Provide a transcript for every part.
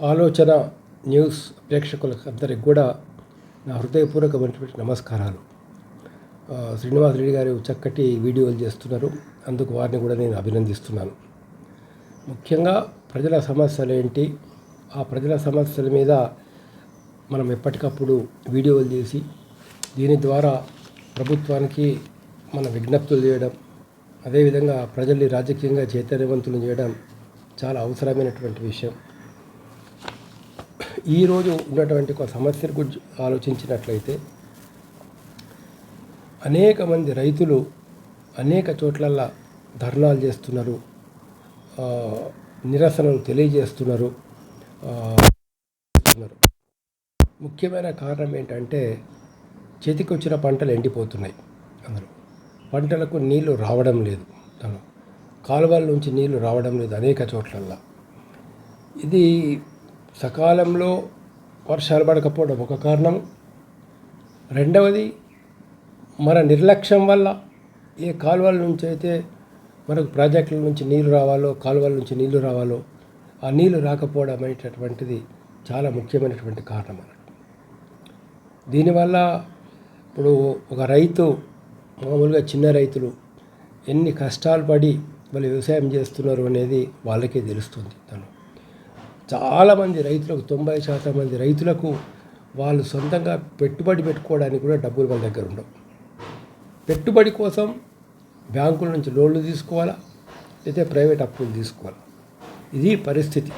ఆలోచన న్యూస్ ప్రేక్షకులకు అందరికి కూడా నా హృదయపూర్వకమైనటువంటి నమస్కారాలు. శ్రీనివాస్ రెడ్డి గారు చక్కటి వీడియోలు చేస్తున్నారు. అందుకు వారిని కూడా నేను అభినందిస్తున్నాను. ముఖ్యంగా ప్రజల సమస్యలు ఏంటి? ఆ ప్రజల సమస్యల మీద మనం ఎప్పటికప్పుడు వీడియోలు చేసి దీని ద్వారా ప్రభుత్వానికి మన విజ్ఞప్తులు చేయడం అదేవిధంగా ప్రజల్ని రాజకీయంగా చైతన్యవంతులు చేయడం చాలా అవసరమైనటువంటి విషయం. ఈరోజు ఉన్నటువంటి ఒక సమస్యల గురించి ఆలోచించినట్లయితే అనేక మంది రైతులు అనేక చోట్లల్లా ధర్నాలు చేస్తున్నారు నిరసనలు తెలియజేస్తున్నారు చేస్తున్నారు. ముఖ్యమైన కారణం ఏంటంటే చేతికొచ్చిన పంటలు ఎండిపోతున్నాయి అందరూ పంటలకు నీళ్ళు రావడం లేదు కాలువల నుంచి నీళ్ళు రావడం లేదు అనేక చోట్లల్లా. ఇది సకాలంలో వర్షాలు పడకపోవడం ఒక కారణం. రెండవది మన నిర్లక్ష్యం వల్ల ఏ కాలువల నుంచి అయితే మనకు ప్రాజెక్టుల నుంచి నీళ్ళు రావాలో కాలువల నుంచి నీళ్ళు రావాలో ఆ నీళ్ళు రాకపోవడం అనేటటువంటిది చాలా ముఖ్యమైనటువంటి కారణం అన్నట్టు దీనివల్ల ఇప్పుడు ఒక రైతు మామూలుగా చిన్న రైతులు ఎన్ని కష్టాలు పడి వాళ్ళు వ్యవసాయం చేస్తున్నారు అనేది వాళ్ళకే తెలుస్తుంది తను. చాలామంది రైతులకు తొంభై శాతం మంది రైతులకు వాళ్ళు సొంతంగా పెట్టుబడి పెట్టుకోవడానికి కూడా డబ్బులు వాళ్ళ దగ్గర ఉండవు. పెట్టుబడి కోసం బ్యాంకుల నుంచి లోన్లు తీసుకోవాలా? అయితే ప్రైవేట్ అప్పులు తీసుకోవాలా? ఇది పరిస్థితి.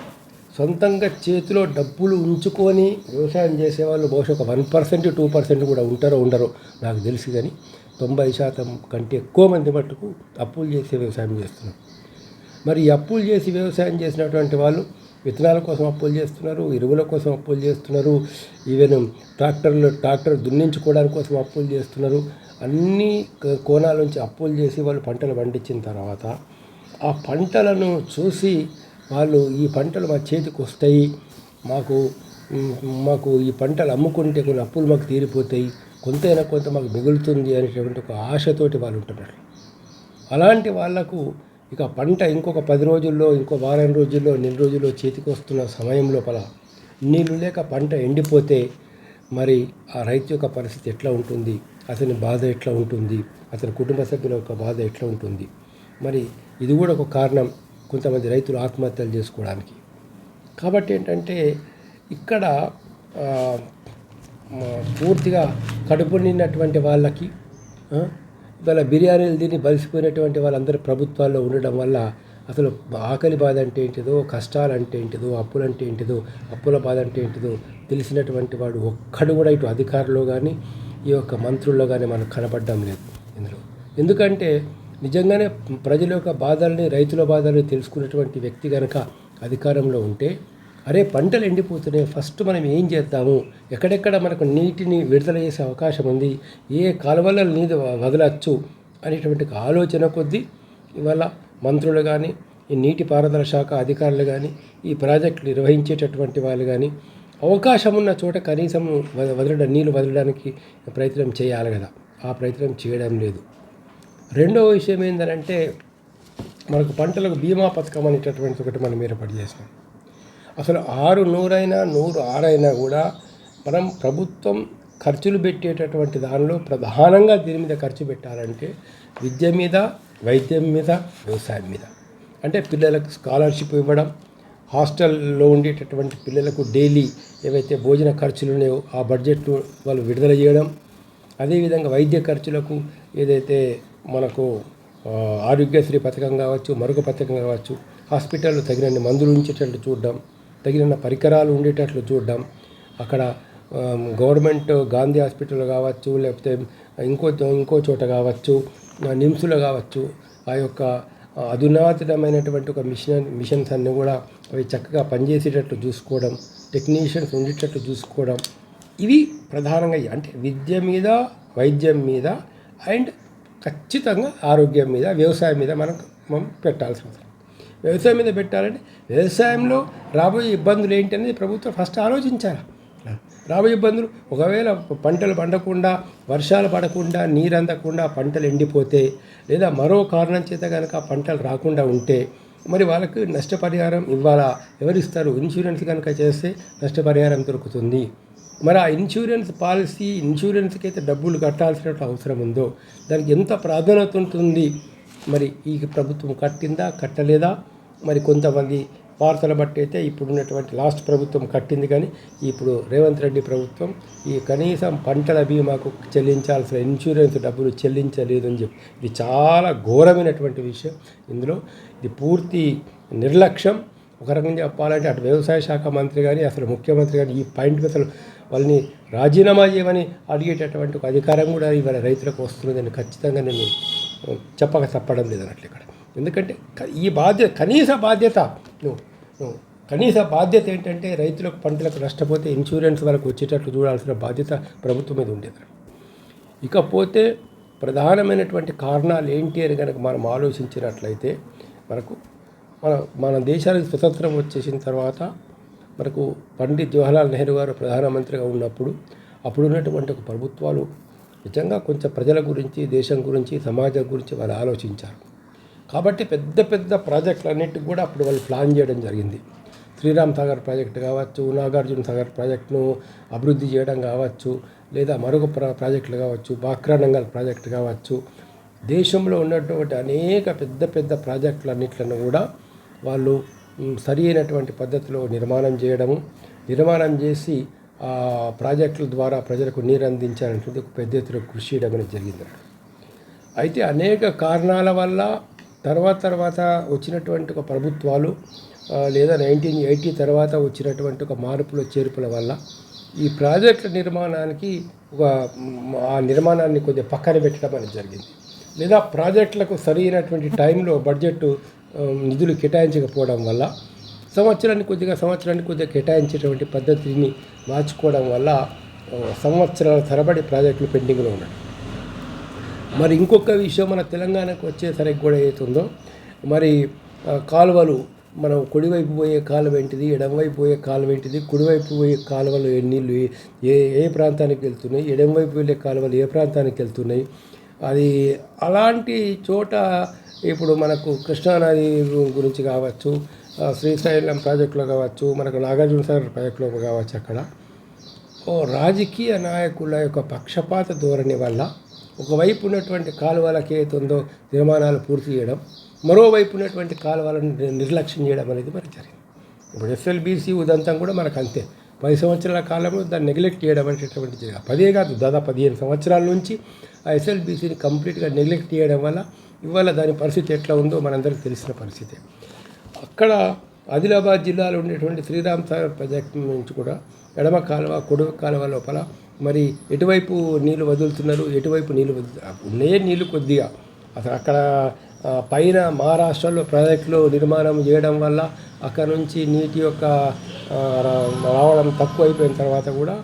సొంతంగా చేతిలో డబ్బులు ఉంచుకొని వ్యవసాయం చేసేవాళ్ళు బహుశా ఒక వన్ పర్సెంట్ టూ పర్సెంట్ కూడా ఉంటారో ఉండరో నాకు తెలుసు కానీ తొంభై శాతం కంటే ఎక్కువ మంది మట్టుకు అప్పులు చేసి వ్యవసాయం చేస్తున్నారు. మరి ఈ అప్పులు చేసి వ్యవసాయం చేసినటువంటి వాళ్ళు విత్తనాల కోసం అప్పులు చేస్తున్నారు ఎరువుల కోసం అప్పులు చేస్తున్నారు ఈవెన్ ట్రాక్టర్లు ట్రాక్టర్ దున్నించుకోవడానికి కోసం అప్పులు చేస్తున్నారు. అన్ని కోణాల నుంచి అప్పులు చేసి వాళ్ళు పంటలు పండించిన తర్వాత ఆ పంటలను చూసి వాళ్ళు ఈ పంటలు మా చేతికి వస్తాయి మాకు మాకు ఈ పంటలు అమ్ముకుంటే కొన్ని అప్పులు మాకు తీరిపోతాయి కొంతైనా కొంత మాకు మిగులుతుంది అనేటటువంటి ఒక ఆశతోటి వాళ్ళు ఉంటున్నారు. అలాంటి వాళ్ళకు ఇక పంట ఇంకొక పది రోజుల్లో ఇంకో వారం రోజుల్లో నెల రోజుల్లో చేతికి వస్తున్న సమయం లోపల నీళ్ళు లేక పంట ఎండిపోతే మరి ఆ రైతు యొక్క పరిస్థితి ఎట్లా ఉంటుంది? అతని బాధ ఎట్లా ఉంటుంది? అతని కుటుంబ సభ్యుల యొక్క బాధ ఎట్లా ఉంటుంది? మరి ఇది కూడా ఒక కారణం కొంతమంది రైతులు ఆత్మహత్యలు చేసుకోవడానికి. కాబట్టి ఏంటంటే ఇక్కడ పూర్తిగా కడుపు నిండినటువంటి వాళ్ళకి దాని బిర్యానీలు తిని బలిసిపోయినటువంటి వాళ్ళందరూ ప్రభుత్వాల్లో ఉండడం వల్ల అసలు ఆకలి బాధ అంటే ఏంటిదో కష్టాలు అంటే ఏంటిదో అప్పులు అంటే ఏంటిదో అప్పుల బాధ అంటే ఏంటిదో తెలిసినటువంటి వాడు ఒక్కడు కూడా ఇటు అధికారులు కానీ ఈ యొక్క మంత్రుల్లో కానీ మనకు కనపడడం లేదు ఇందులో. ఎందుకంటే నిజంగానే ప్రజల యొక్క బాధల్ని రైతుల బాధల్ని తెలుసుకున్నటువంటి వ్యక్తి కనుక అధికారంలో ఉంటే అరే పంటలు ఎండిపోతున్నాయి. ఫస్ట్ మనం ఏం చేద్దాము? ఎక్కడెక్కడ మనకు నీటిని విడుదల చేసే అవకాశం ఉంది? ఏ కాలువల నీరు వదలచ్చు? అనేటువంటి ఆలోచన కొద్దీ ఇవాళ మంత్రులు కానీ ఈ నీటిపారుదల శాఖ అధికారులు కానీ ఈ ప్రాజెక్టులు నిర్వహించేటటువంటి వాళ్ళు కానీ అవకాశం ఉన్న చోట కనీసం వ- వదలడం నీళ్ళు వదలడానికి ప్రయత్నం చేయాలి కదా. ఆ ప్రయత్నం చేయడం లేదు. రెండవ విషయం ఏంటంటే మనకు పంటలకు బీమా పథకం అనేటటువంటి ఒకటి మనం ఏర్పాటు చేసినాం అసలు ఆరు నూరైనా నూరు ఆరైనా కూడా మనం ప్రభుత్వం ఖర్చులు పెట్టేటటువంటి దానిలో ప్రధానంగా దీని మీద ఖర్చు పెట్టాలంటే విద్య మీద వైద్యం మీద వ్యవసాయం మీద. అంటే పిల్లలకు స్కాలర్షిప్ ఇవ్వడం హాస్టల్లో ఉండేటటువంటి పిల్లలకు డైలీ ఏవైతే భోజన ఖర్చులు ఉన్నాయో ఆ బడ్జెట్ వాళ్ళు విడుదల చేయడం అదేవిధంగా వైద్య ఖర్చులకు ఏదైతే మనకు ఆరోగ్యశ్రీ పథకం కావచ్చు మరొక పథకం కావచ్చు హాస్పిటల్లో తగినన్ని మందులు ఉంచేటట్లు చూడడం తగిన పరికరాలు ఉండేటట్లు చూడడం. అక్కడ గవర్నమెంట్ గాంధీ హాస్పిటల్ కావచ్చు లేకపోతే ఇంకో ఇంకో చోట కావచ్చు ఆ, నిమ్స్లో కావచ్చు ఆ యొక్క అధునాతనమైనటువంటి ఒక మిషన్ మిషన్స్ అన్నీ కూడా అవి చక్కగా పనిచేసేటట్లు చూసుకోవడం టెక్నీషియన్స్ ఉండేటట్లు చూసుకోవడం. ఇవి ప్రధానంగా అంటే విద్య మీద వైద్యం మీద అండ్ ఖచ్చితంగా ఆరోగ్యం మీద వ్యవసాయం మీద మనం మనం పెట్టాల్సి ఉంటుంది వ్యవసాయం మీద పెట్టాలంటే వ్యవసాయంలో రాబోయే ఇబ్బందులు ఏంటి అనేది ప్రభుత్వం ఫస్ట్ ఆలోచించాలి. రాబోయే ఇబ్బందులు ఒకవేళ పంటలు పండకుండా వర్షాలు పడకుండా నీరు అందకుండా పంటలు ఎండిపోతే లేదా మరో కారణం చేత కనుక పంటలు రాకుండా ఉంటే మరి వాళ్ళకి నష్టపరిహారం ఇవ్వాలా? ఎవరిస్తారు ఇన్సూరెన్స్ కనుక చేస్తే నష్టపరిహారం దొరుకుతుంది. మరి ఆ ఇన్సూరెన్స్ పాలసీ ఇన్సూరెన్స్కి అయితే డబ్బులు కట్టాల్సినట్టు అవసరం ఉందో దానికి ఎంత ప్రాధాన్యత ఉంటుంది? మరి ఈ ప్రభుత్వం కట్టిందా కట్టలేదా? మరి కొంతమంది వార్తలు బట్టి అయితే ఇప్పుడు ఉన్నటువంటి లాస్ట్ ప్రభుత్వం కట్టింది కానీ ఇప్పుడు రేవంత్ రెడ్డి ప్రభుత్వం ఈ కనీసం పంటల బీమాకు చెల్లించాల్సిన ఇన్సూరెన్స్ డబ్బులు చెల్లించలేదు అని చెప్పి. ఇది చాలా ఘోరమైనటువంటి విషయం. ఇందులో ఇది పూర్తి నిర్లక్ష్యం. ఒక రకంగా చెప్పాలంటే అటు వ్యవసాయ శాఖ మంత్రి కానీ అసలు ముఖ్యమంత్రి కానీ ఈ పాయింట్ అసలు వాళ్ళని రాజీనామా చేయమని అడిగేటటువంటి ఒక అధికారం కూడా ఇవాళ రైతులకు వస్తున్నదని ఖచ్చితంగా నేను చెప్పక తప్పడం లేదన్నట్లు ఇక్కడ. ఎందుకంటే ఈ బాధ్యత కనీస బాధ్యత నువ్వు నువ్వు కనీస బాధ్యత ఏంటంటే రైతులకు పంటలకు నష్టపోతే ఇన్సూరెన్స్ వరకు వచ్చేటట్లు చూడాల్సిన బాధ్యత ప్రభుత్వం మీద ఉండేది. ఇకపోతే ప్రధానమైనటువంటి కారణాలు ఏంటి అని కనుక మనం ఆలోచించినట్లయితే మనకు మన మన దేశానికి స్వతంత్రం వచ్చేసిన తర్వాత మనకు పండిత్ జవహర్లాల్ నెహ్రూ గారు ప్రధానమంత్రిగా ఉన్నప్పుడు అప్పుడు ఉన్నటువంటి ఒక ప్రభుత్వాలు నిజంగా కొంచెం ప్రజల గురించి దేశం గురించి సమాజం గురించి వాళ్ళు ఆలోచించారు. కాబట్టి పెద్ద పెద్ద ప్రాజెక్టులన్నిటికి కూడా అప్పుడు వాళ్ళు ప్లాన్ చేయడం జరిగింది. శ్రీరామ్ సాగర్ ప్రాజెక్టు కావచ్చు నాగార్జున సాగర్ ప్రాజెక్టును అభివృద్ధి చేయడం కావచ్చు లేదా మరొక ప్రా ప్రాజెక్టులు కావచ్చు బాక్రానంగల్ ప్రాజెక్టు కావచ్చు. దేశంలో ఉన్నటువంటి అనేక పెద్ద పెద్ద ప్రాజెక్టులన్నిట్లను కూడా వాళ్ళు సరి అయినటువంటి పద్ధతిలో నిర్మాణం చేయడము నిర్మాణం చేసి ప్రాజెక్టుల ద్వారా ప్రజలకు నీరు అందించాలనేది ఒక పెద్ద ఎత్తున కృషి చేయడం అనేది జరిగింది అయితే అనేక కారణాల వల్ల తర్వాత తర్వాత వచ్చినటువంటి ఒక ప్రభుత్వాలు లేదా నైన్టీన్ ఎయిటీ తర్వాత వచ్చినటువంటి ఒక మార్పుల చేర్పుల వల్ల ఈ ప్రాజెక్టుల నిర్మాణానికి ఒక ఆ నిర్మాణాన్ని కొద్దిగా పక్కన పెట్టడం అనేది జరిగింది. లేదా ప్రాజెక్టులకు సరైనటువంటి టైంలో బడ్జెట్ నిధులు కేటాయించకపోవడం వల్ల సంవత్సరానికి కొద్దిగా సంవత్సరానికి కొద్దిగా కేటాయించేటువంటి పద్ధతిని మార్చుకోవడం వల్ల సంవత్సరాల తరబడి ప్రాజెక్టులు పెండింగ్లో ఉన్నాయి. మరి ఇంకొక విషయం మన తెలంగాణకు వచ్చేసరికి కూడా ఏదైతుందో మరి కాలువలు మనం కుడివైపు పోయే కాలువ ఏంటిది ఎడమవైపు పోయే కాలువ ఏంటిది కుడివైపు పోయే కాలువలు ఏ నీళ్ళు ఏ- ఏ ఏ ప్రాంతానికి వెళ్తున్నాయి ఎడమవైపు వెళ్ళే కాలువలు ఏ ప్రాంతానికి వెళ్తున్నాయి అది అలాంటి చోట ఇప్పుడు మనకు కృష్ణానది గురించి కావచ్చు శ్రీశైలం ప్రాజెక్టులో కావచ్చు మనకు నాగార్జున సాగర్ ప్రాజెక్టులో కావచ్చు అక్కడ. ఓ రాజకీయ నాయకుల యొక్క పక్షపాత ధోరణి వల్ల ఒకవైపు ఉన్నటువంటి కాలువలకి ఏతుందో నిర్మాణాలు పూర్తి చేయడం మరోవైపు ఉన్నటువంటి కాలువలను నిర్లక్ష్యం చేయడం అనేది మనకి జరిగింది. ఇప్పుడు ఎస్ఎల్బీసీ ఉదంతం కూడా మనకు అంతే. పది సంవత్సరాల కాలంలో దాన్ని నెగ్లెక్ట్ చేయడం అనేటటువంటి జరిగింది పదే కాదు దాదాపు పదిహేను సంవత్సరాల నుంచి ఆ ఎస్ఎల్బీసీని కంప్లీట్గా నెగ్లెక్ట్ చేయడం వల్ల ఇవాళ దాని పరిస్థితి ఎట్లా ఉందో మనందరికీ తెలిసిన పరిస్థితి. అక్కడ ఆదిలాబాద్ జిల్లాలో ఉండేటువంటి శ్రీరామ్ సాగర్ ప్రాజెక్టు నుంచి కూడా ఎడమ కాలువ కొడవ కాలువ లోపల మరి ఎటువైపు నీళ్ళు వదులుతున్నారు ఎటువైపు నీళ్ళు వదులుతున్నారు ఉన్నాయే నీళ్ళు కొద్దిగా. అసలు అక్కడ పైన మహారాష్ట్రలో ప్రాజెక్టులు నిర్మాణం చేయడం వల్ల అక్కడ నుంచి నీటి యొక్క రావడం తక్కువ అయిపోయిన తర్వాత కూడా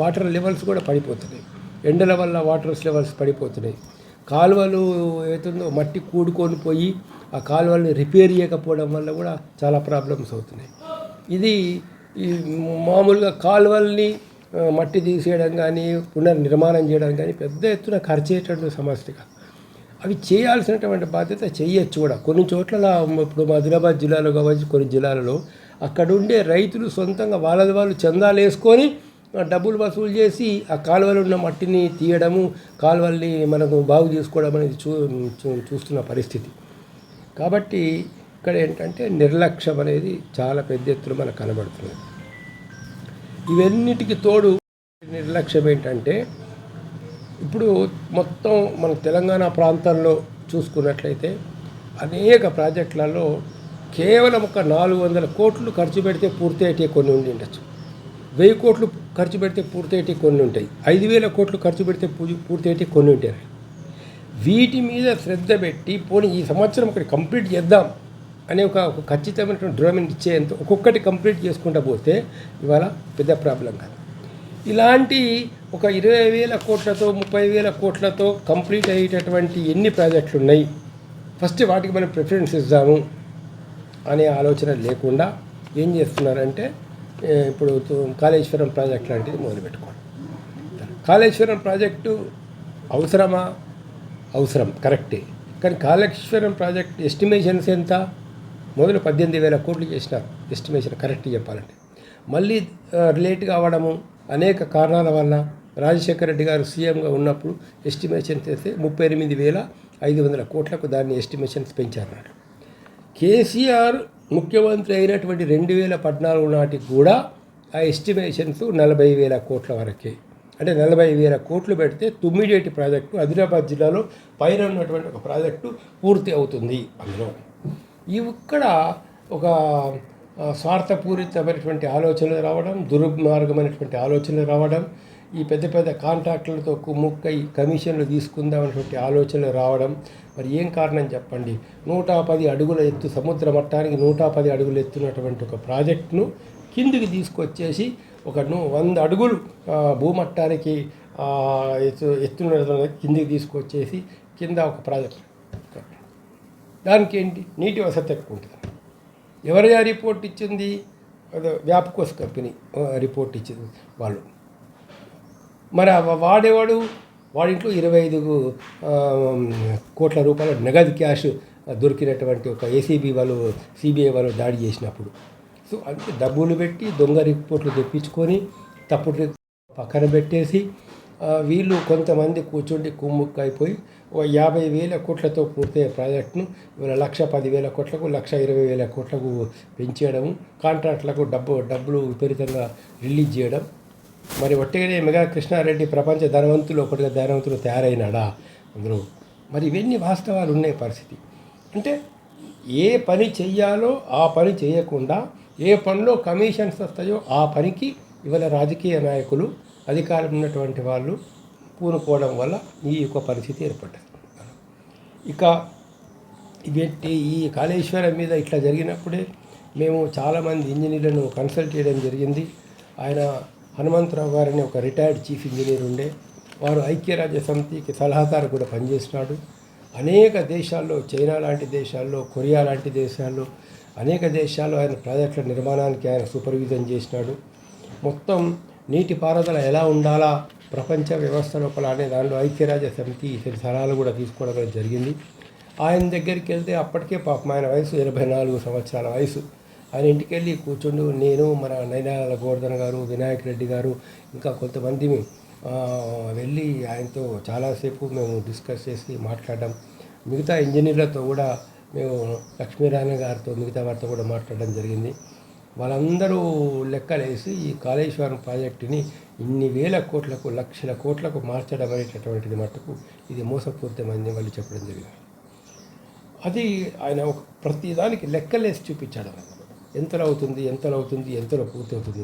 వాటర్ లెవెల్స్ కూడా పడిపోతున్నాయి. ఎండల వల్ల వాటర్ లెవెల్స్ పడిపోతున్నాయి. కాలువలు ఏతుందో మట్టి కూడుకొని పోయి ఆ కాలువల్ని రిపేర్ చేయకపోవడం వల్ల కూడా చాలా ప్రాబ్లమ్స్ అవుతున్నాయి. ఇది ఈ మామూలుగా కాలువల్ని మట్టి తీసేయడం కానీ పునర్నిర్మాణం చేయడం కానీ పెద్ద ఎత్తున ఖర్చయ్యేటటువంటి సమస్య సమస్యగా అవి చేయాల్సినటువంటి బాధ్యత చేయొచ్చు కూడా. కొన్ని చోట్ల ఇప్పుడు మా ఆదిలాబాద్ జిల్లాలో కావచ్చు కొన్ని జిల్లాలలో అక్కడ ఉండే రైతులు సొంతంగా వాళ్ళది వాళ్ళు చందాలు వేసుకొని డబ్బులు వసూలు చేసి ఆ కాలువలు ఉన్న మట్టిని తీయడము కాలువల్ని మనకు బాగు చేసుకోవడం అనేది చూ చూ- చూస్తున్న పరిస్థితి. కాబట్టి ఇక్కడ ఏంటంటే నిర్లక్ష్యం అనేది చాలా పెద్ద ఎత్తున మనకు కనబడుతుంది ఇవన్నిటికి తోడు నిర్లక్ష్యం ఏంటంటే ఇప్పుడు మొత్తం మన తెలంగాణ ప్రాంతంలో చూసుకున్నట్లయితే అనేక ప్రాజెక్టులలో కేవలం ఒక నాలుగు వందల కోట్లు ఖర్చు పెడితే పూర్తి కొన్ని ఉండి ఉండొచ్చు వెయ్యి కోట్లు ఖర్చు పెడితే పూర్తి కొన్ని ఉంటాయి. ఐదు వేల కోట్లు ఖర్చు పెడితే పూజ పూర్తి అయితే కొన్ని ఉంటాయి. వీటి మీద శ్రద్ధ పెట్టి పోనీ ఈ సంవత్సరం ఒకటి కంప్లీట్ చేద్దాం అనే ఒక ఖచ్చితమైనటువంటి దృఢమైన ఇచ్చేంత ఒక్కొక్కటి కంప్లీట్ చేసుకుంటూ పోతే ఇవాళ పెద్ద ప్రాబ్లం కాదు. ఇలాంటి ఒక ఇరవై వేల కోట్లతో ముప్పై వేల కోట్లతో కంప్లీట్ అయ్యేటటువంటి ఎన్ని ప్రాజెక్టులు ఉన్నాయి? ఫస్ట్ వాటికి మనం ప్రిఫరెన్స్ ఇద్దాము అనే ఆలోచన లేకుండా ఏం చేస్తున్నారంటే ఇప్పుడు కాళేశ్వరం ప్రాజెక్ట్ లాంటిది మొదలుపెట్టుకోండి కాళేశ్వరం ప్రాజెక్టు అవసరమా? అవసరం కరెక్టే. కానీ కాళేశ్వరం ప్రాజెక్ట్ ఎస్టిమేషన్స్ ఎంత? మొదలు పద్దెనిమిది వేల కోట్లు చేసినారు. ఎస్టిమేషన్ కరెక్ట్ చెప్పాలంటే. మళ్ళీ ఆ, లేట్ కావడము అనేక కారణాల వల్ల రాజశేఖర రెడ్డి గారు సీఎంగా ఉన్నప్పుడు ఎస్టిమేషన్ చేస్తే ముప్పై ఎనిమిది వేల ఐదు వందల కోట్లకు దాన్ని ఎస్టిమేషన్స్ పెంచారన్నాడు. కేసీఆర్ ముఖ్యమంత్రి అయినటువంటి రెండు వేల పద్నాలుగు నాటికి కూడా ఆ ఎస్టిమేషన్స్ నలభై వేల కోట్ల వరకే. అంటే నలభై వేల కోట్లు పెడితే తుమ్మిడేటి ప్రాజెక్టు ఆదిలాబాద్ జిల్లాలో పైన ఉన్నటువంటి ఒక ప్రాజెక్టు పూర్తి అవుతుంది అందులో. ఇక్కడ ఒక స్వార్థపూరితమైనటువంటి ఆలోచనలు రావడం దుర్మార్గమైనటువంటి ఆలోచనలు రావడం ఈ పెద్ద పెద్ద కాంట్రాక్టులతో కుమ్ముక్కై కమిషన్లు తీసుకుందామనేటువంటి ఆలోచనలు రావడం. మరి ఏం కారణం చెప్పండి? నూట పది అడుగుల ఎత్తు సముద్ర మట్టానికి నూట పది అడుగులు ఎత్తున్నటువంటి ఒక ప్రాజెక్టును కిందికి తీసుకొచ్చేసి ఒక వంద అడుగులు భూమట్టానికి ఎత్తు ఎత్తున్న కిందికి తీసుకొచ్చేసి కింద ఒక ప్రాజెక్ట్. దానికి ఏంటి నీటి వసతి ఎక్కువ ఉంటుంది. ఎవరి రిపోర్ట్ ఇచ్చింది? అదే కంపెనీ రిపోర్ట్ ఇచ్చింది వాళ్ళు. మరి వాడేవాడు? వాడింట్లో ఇరవై ఐదు కోట్ల రూపాయల నగదు క్యాష్ దొరికినటువంటి ఒక ఏసీబీ వాళ్ళు సిబిఐ వాళ్ళు దాడి చేసినప్పుడు. అంటే డబ్బులు పెట్టి దొంగ రిపోర్ట్లు తెప్పించుకొని తప్పుడు పక్కన పెట్టేసి వీళ్ళు కొంతమంది కూర్చుండి కుమ్ముక్కు అయిపోయి యాభై వేల కోట్లతో పూర్తయ్యే ప్రాజెక్టును ఇవాళ లక్ష పదివేల కోట్లకు లక్ష ఇరవై వేల కోట్లకు పెంచేయడము కాంట్రాక్టులకు డబ్బు డబ్బులు విపరీతంగా రిలీజ్ చేయడం. మరి ఒట్టిగానే మెగా కృష్ణారెడ్డి ప్రపంచ ధనవంతులు ఒకటిగా ధనవంతులు తయారైనాడా? అందరూ మరి ఇవన్నీ వాస్తవాలు ఉన్నాయి పరిస్థితి. అంటే ఏ పని చెయ్యాలో ఆ పని చేయకుండా ఏ పనిలో కమిషన్స్ వస్తాయో ఆ పనికి ఇవాళ రాజకీయ నాయకులు అధికారం ఉన్నటువంటి వాళ్ళు పూనుకోవడం వల్ల ఈ యొక్క పరిస్థితి ఏర్పడ్డది. ఇక ఇవేంటి ఈ కాళేశ్వరం మీద ఇట్లా జరిగినప్పుడే మేము చాలామంది ఇంజనీర్లను కన్సల్ట్ చేయడం జరిగింది. ఆయన హనుమంతరావు గారని ఒక రిటైర్డ్ చీఫ్ ఇంజనీర్ ఉండే. వారు ఐక్యరాజ్య సమితికి సలహాదారు కూడా పనిచేస్తున్నాడు. అనేక దేశాల్లో చైనా లాంటి దేశాల్లో కొరియా లాంటి దేశాల్లో అనేక దేశాల్లో ఆయన ప్రాజెక్టుల నిర్మాణానికి ఆయన సూపర్విజన్ చేసినాడు. మొత్తం నీటిపారుదల ఎలా ఉండాలా ప్రపంచ వ్యవస్థ లోపల అనే దానిలో ఐక్యరాజ్య సమితి ఇతని సలహాలు కూడా తీసుకోవడం జరిగింది. ఆయన దగ్గరికి వెళ్తే అప్పటికే పాపం ఆయన వయసు ఇరవై నాలుగు సంవత్సరాల వయసు. ఆయన ఇంటికి వెళ్ళి కూర్చుండు నేను మన నైనాల గోవర్ధన్ గారు వినాయక్ రెడ్డి గారు ఇంకా కొంతమంది వెళ్ళి ఆయనతో చాలాసేపు మేము డిస్కస్ చేసి మాట్లాడడం. మిగతా ఇంజనీర్లతో కూడా మేము లక్ష్మీనారాయణ గారితో మిగతా వారితో కూడా మాట్లాడడం జరిగింది. వాళ్ళందరూ లెక్కలేసి ఈ కాళేశ్వరం ప్రాజెక్టుని ఇన్ని వేల కోట్లకు లక్షల కోట్లకు మార్చడం అనేటటువంటిది మటుకు ఇది మోసపూరితమైంది వాళ్ళు చెప్పడం జరిగింది. అది ఆయన ఒక ప్రతిదానికి లెక్కలేసి చూపించాడు అన్నమాట ఎంతలో అవుతుంది ఎంతలో అవుతుంది ఎంతలో పూర్తి అవుతుంది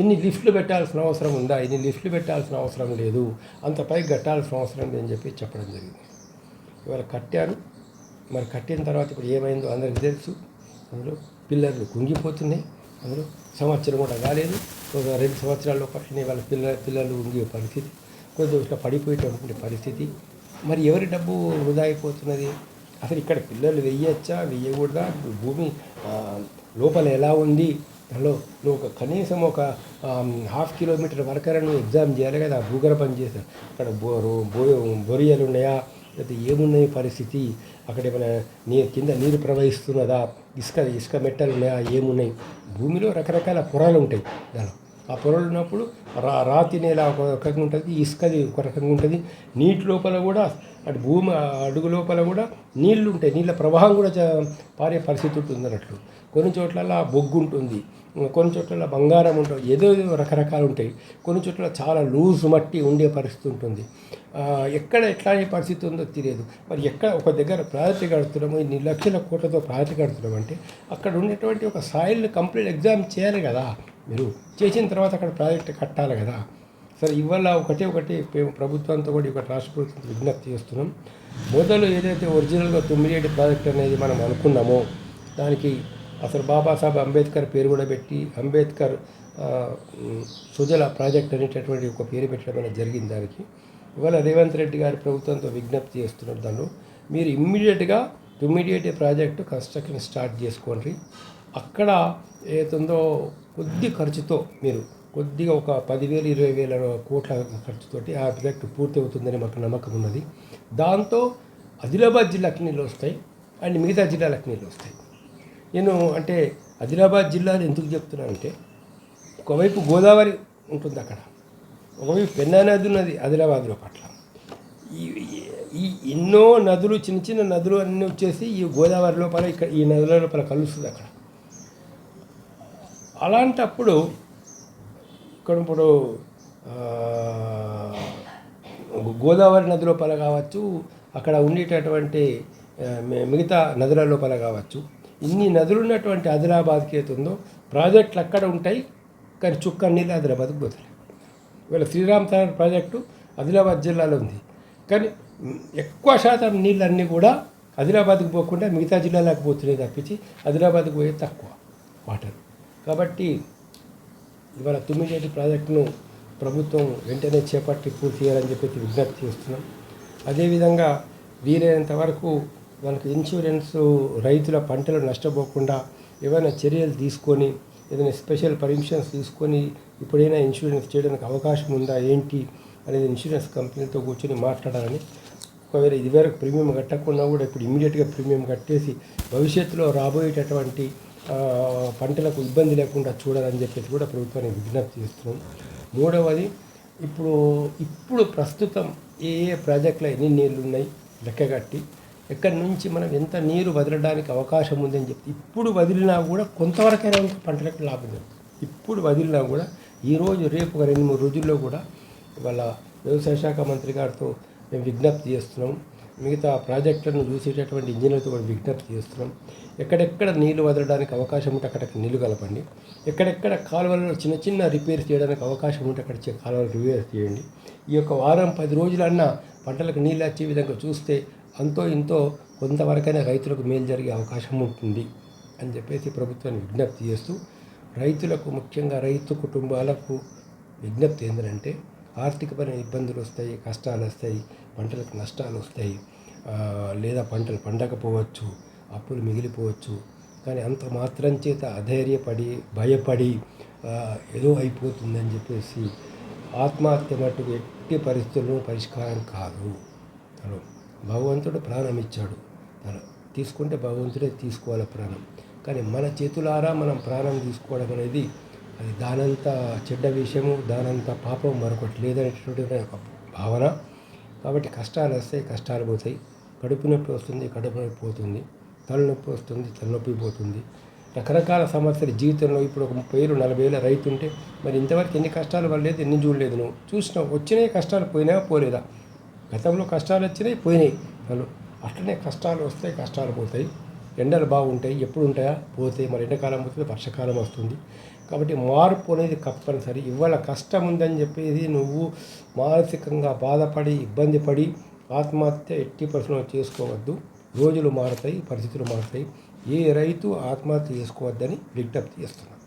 ఇన్ని లిఫ్ట్లు పెట్టాల్సిన అవసరం ఉందా? ఇన్ని లిఫ్ట్లు పెట్టాల్సిన అవసరం లేదు. అంత పైకి కట్టాల్సిన అవసరం లేదని చెప్పి చెప్పడం జరిగింది. ఇవాళ కట్టారు. మరి కట్టిన తర్వాత ఇప్పుడు ఏమైందో అందరికీ తెలుసు. అందులో పిల్లలు కుంగిపోతున్నాయి. అందులో సంవత్సరం కూడా కాలేదు. ఒక రెండు సంవత్సరాల్లో పట్టిన వాళ్ళ పిల్ల పిల్లలు ఉంగే పరిస్థితి. కొద్దిగా ఇట్లా పడిపోయేటటువంటి పరిస్థితి. మరి ఎవరి డబ్బు వృధా అయిపోతున్నది? అసలు ఇక్కడ పిల్లలు వెయ్యొచ్చా? వెయ్యకూడదా? భూమి లోపల ఎలా ఉంది? దానిలో నువ్వు ఒక కనీసం ఒక హాఫ్ కిలోమీటర్ వరకైనా నువ్వు ఎగ్జామ్ చేయాలి కదా భూగర్భం చేశారు అక్కడ బో రో- బో- బొరియలు ఉన్నాయా? లేకపోతే ఏమున్నాయి పరిస్థితి? అక్కడ ఏమైనా నీ కింద నీరు ప్రవహిస్తున్నదా? ఇసుక ఇసుక మెట్టలు ఉన్నాయా ఏమున్నాయి? భూమిలో రకరకాల పొరలు ఉంటాయి. దానిలో ఆ పొరలు ఉన్నప్పుడు రా రాతి నేల ఒక రకంగా ఉంటుంది ఇసుకది ఒక రకంగా ఉంటుంది. నీటి లోపల కూడా అటు భూమి అడుగు లోపల కూడా నీళ్ళు ఉంటాయి. నీళ్ళ ప్రవాహం కూడా చ- పారే పరిస్థితి ఉంటుంది అన్నట్లు. కొన్ని చోట్ల బొగ్గు ఉంటుంది కొన్ని చోట్ల బంగారం ఉంటుంది ఏదో ఏదో రకరకాలు ఉంటాయి. కొన్ని చోట్ల చాలా లూజ్ మట్టి ఉండే పరిస్థితి ఉంటుంది. ఎక్కడ ఎట్లాంటి పరిస్థితి ఉందో తెలియదు. మరి ఎక్కడ ఒక దగ్గర ప్రాజెక్ట్ కడుతున్నాము ఇన్ని లక్షల కోట్లతో ప్రాజెక్ట్ కడుతున్నాం అంటే అక్కడ ఉన్నటువంటి ఒక సాయిల్ కంప్లీట్ ఎగ్జామ్ చేయాలి కదా. మీరు చేసిన తర్వాత అక్కడ ప్రాజెక్ట్ కట్టాలి కదా. సరే ఇవాళ ఒకటే ఒకటి మేము ప్రభుత్వంతో కూడా ఒకటి రాష్ట్ర ప్రభుత్వం విజ్ఞప్తి చేస్తున్నాం. మొదలు ఏదైతే ఒరిజినల్గా తొమ్మిది ప్రాజెక్ట్ అనేది మనం అనుకున్నామో దానికి అసలు బాబాసాహెబ్ అంబేద్కర్ పేరు కూడా పెట్టి అంబేద్కర్ సుజల ప్రాజెక్ట్ అనేటటువంటి ఒక పేరు పెట్టడం అనేది జరిగింది దానికి. ఇవాళ రేవంత్ రెడ్డి గారి ప్రభుత్వంతో విజ్ఞప్తి చేస్తున్నారు దానిలో మీరు ఇమ్మీడియట్గా ఇమ్మీడియట్ ప్రాజెక్టు కన్స్ట్రక్షన్ స్టార్ట్ చేసుకోండి. అక్కడ ఏతుందో కొద్ది ఖర్చుతో మీరు కొద్దిగా ఒక పదివేలు ఇరవై వేల కోట్ల ఖర్చుతోటి ఆ ప్రాజెక్ట్ పూర్తి అవుతుందని మాకు నమ్మకం ఉన్నది. దాంతో ఆదిలాబాద్ జిల్లాకి నీళ్ళు వస్తాయి అండ్ మిగతా జిల్లాలకు నీళ్ళు వస్తాయి. నేను అంటే ఆదిలాబాద్ జిల్లాలో ఎందుకు చెప్తున్నానంటే ఒకవైపు గోదావరి ఉంటుంది అక్కడ ఒకవైపు పెన్నా నది ఉన్నది ఆదిలాబాద్లో పట్ల. ఈ ఈ ఎన్నో నదులు చిన్న చిన్న నదులు అన్నీ వచ్చేసి ఈ గోదావరి లోపల ఇక్కడ ఈ నదుల లోపల కలుస్తుంది అక్కడ. అలాంటప్పుడు ఇక్కడ ఇప్పుడు గోదావరి నది లోపల కావచ్చు అక్కడ ఉండేటటువంటి మిగతా నదుల లోపల కావచ్చు ఇన్ని నదులు ఉన్నటువంటి ఆదిలాబాద్కి ఏతుందో ప్రాజెక్టులు అక్కడ ఉంటాయి కానీ చుక్క నీళ్ళు ఆదిలాబాద్కి పోతాయి ఇవాళ శ్రీరామ్ సాగర్ ప్రాజెక్టు ఆదిలాబాద్ జిల్లాలో ఉంది. కానీ ఎక్కువ శాతం నీళ్ళన్నీ కూడా ఆదిలాబాద్కి పోకుండా మిగతా జిల్లాలకు పోతున్నాయి తప్పించి ఆదిలాబాద్కి పోయే తక్కువ వాటర్. కాబట్టి ఇవాళ తుమ్మినేటి ప్రాజెక్టును ప్రభుత్వం వెంటనే చేపట్టి పూర్తి చేయాలని చెప్పి విజ్ఞప్తి చేస్తున్నాం. అదేవిధంగా వీలైనంత వరకు వాళ్ళకి ఇన్సూరెన్స్ రైతుల పంటలు నష్టపోకుండా ఏమైనా చర్యలు తీసుకొని ఏదైనా స్పెషల్ పర్మిషన్స్ తీసుకొని ఇప్పుడైనా ఇన్సూరెన్స్ చేయడానికి అవకాశం ఉందా ఏంటి అనేది ఇన్సూరెన్స్ కంపెనీతో కూర్చొని మాట్లాడాలని. ఒకవేళ ఇదివరకు ప్రీమియం కట్టకుండా కూడా ఇప్పుడు ఇమీడియట్గా ప్రీమియం కట్టేసి భవిష్యత్తులో రాబోయేటటువంటి పంటలకు ఇబ్బంది లేకుండా చూడాలని చెప్పేసి కూడా ప్రభుత్వానికి విజ్ఞప్తి చేస్తున్నాం. మూడవది ఇప్పుడు ఇప్పుడు ప్రస్తుతం ఏ ఏ ప్రాజెక్టులో ఎన్ని నీళ్ళు ఉన్నాయి లెక్కగట్టి ఎక్కడి నుంచి మనం ఎంత నీరు వదలడానికి అవకాశం ఉందని చెప్పి ఇప్పుడు వదిలినా కూడా కొంతవరకైనా ఇంకా పంటలకు లాభం జరుగుతుంది ఇప్పుడు వదిలినా కూడా ఈరోజు రేపు ఒక రెండు మూడు రోజుల్లో కూడా వాళ్ళ వ్యవసాయ శాఖ మంత్రి గారితో మేము విజ్ఞప్తి చేస్తున్నాం. మిగతా ప్రాజెక్టులను చూసేటటువంటి ఇంజనీర్తో కూడా విజ్ఞప్తి చేస్తున్నాం. ఎక్కడెక్కడ నీళ్ళు వదలడానికి అవకాశం ఉంటే అక్కడ నీళ్ళు కలపండి. ఎక్కడెక్కడ కాలువలలో చిన్న చిన్న రిపేర్ చేయడానికి అవకాశం ఉంటే అక్కడ కాలువలు రిపేర్ చేయండి. ఈ యొక్క వారం పది రోజులన్నా పంటలకు నీళ్ళు వచ్చే విధంగా చూస్తే అంతో ఇంతో కొంతవరకైనా రైతులకు మేలు జరిగే అవకాశం ఉంటుంది అని చెప్పేసి ప్రభుత్వాన్ని విజ్ఞప్తి చేస్తూ రైతులకు ముఖ్యంగా రైతు కుటుంబాలకు విజ్ఞప్తి ఏంటంటే ఆర్థికపరమైన ఇబ్బందులు వస్తాయి కష్టాలు వస్తాయి పంటలకు నష్టాలు వస్తాయి. లేదా పంటలు పండకపోవచ్చు అప్పులు మిగిలిపోవచ్చు. కానీ అంత మాత్రం చేత అధైర్యపడి భయపడి ఏదో అయిపోతుందని చెప్పేసి ఆత్మహత్య మట్టుకు ఎట్టి పరిస్థితుల్లో పరిష్కారం కాదు. తను భగవంతుడు ప్రాణం ఇచ్చాడు తను తీసుకుంటే భగవంతుడే తీసుకోవాలి ప్రాణం. కానీ మన చేతులారా మనం ప్రాణం తీసుకోవడం అనేది అది దానంత చెడ్డ విషయము దానంత పాపం మరొకటి లేదనేటటువంటి ఒక భావన కాబట్టి కష్టాలు వస్తాయి కష్టాలు పోతాయి. కడుపు నొప్పి వస్తుంది కడుపు నొప్పి పోతుంది. తలనొప్పి వస్తుంది తలనొప్పి పోతుంది. రకరకాల సమస్యలు జీవితంలో ఇప్పుడు ఒక ముప్పై ఏళ్ళు నలభై ఏళ్ళ రైతు ఉంటే మరి ఇంతవరకు ఎన్ని కష్టాలు పడలేదు ఎన్ని చూడలేదు నువ్వు. చూసినావు వచ్చినాయి కష్టాలు పోయినా పోలేదా? గతంలో కష్టాలు వచ్చినాయి పోయినాయి. వాళ్ళు అట్లనే కష్టాలు వస్తాయి కష్టాలు పోతాయి. ఎండలు బాగుంటాయి ఎప్పుడు ఉంటాయా? పోతాయి. మరి ఎండాకాలం వస్తుంది వర్షాకాలం వస్తుంది. కాబట్టి మార్పు అనేది తప్పనిసరి. ఇవాళ కష్టం ఉందని చెప్పేసి నువ్వు మానసికంగా బాధపడి ఇబ్బంది పడి ఆత్మహత్య ఎట్టి పరిశ్రమ చేసుకోవద్దు. రోజులు మారుతాయి పరిస్థితులు మారుతాయి. ఏ రైతు ఆత్మహత్య చేసుకోవద్దని విజ్ఞప్తి చేస్తున్నాను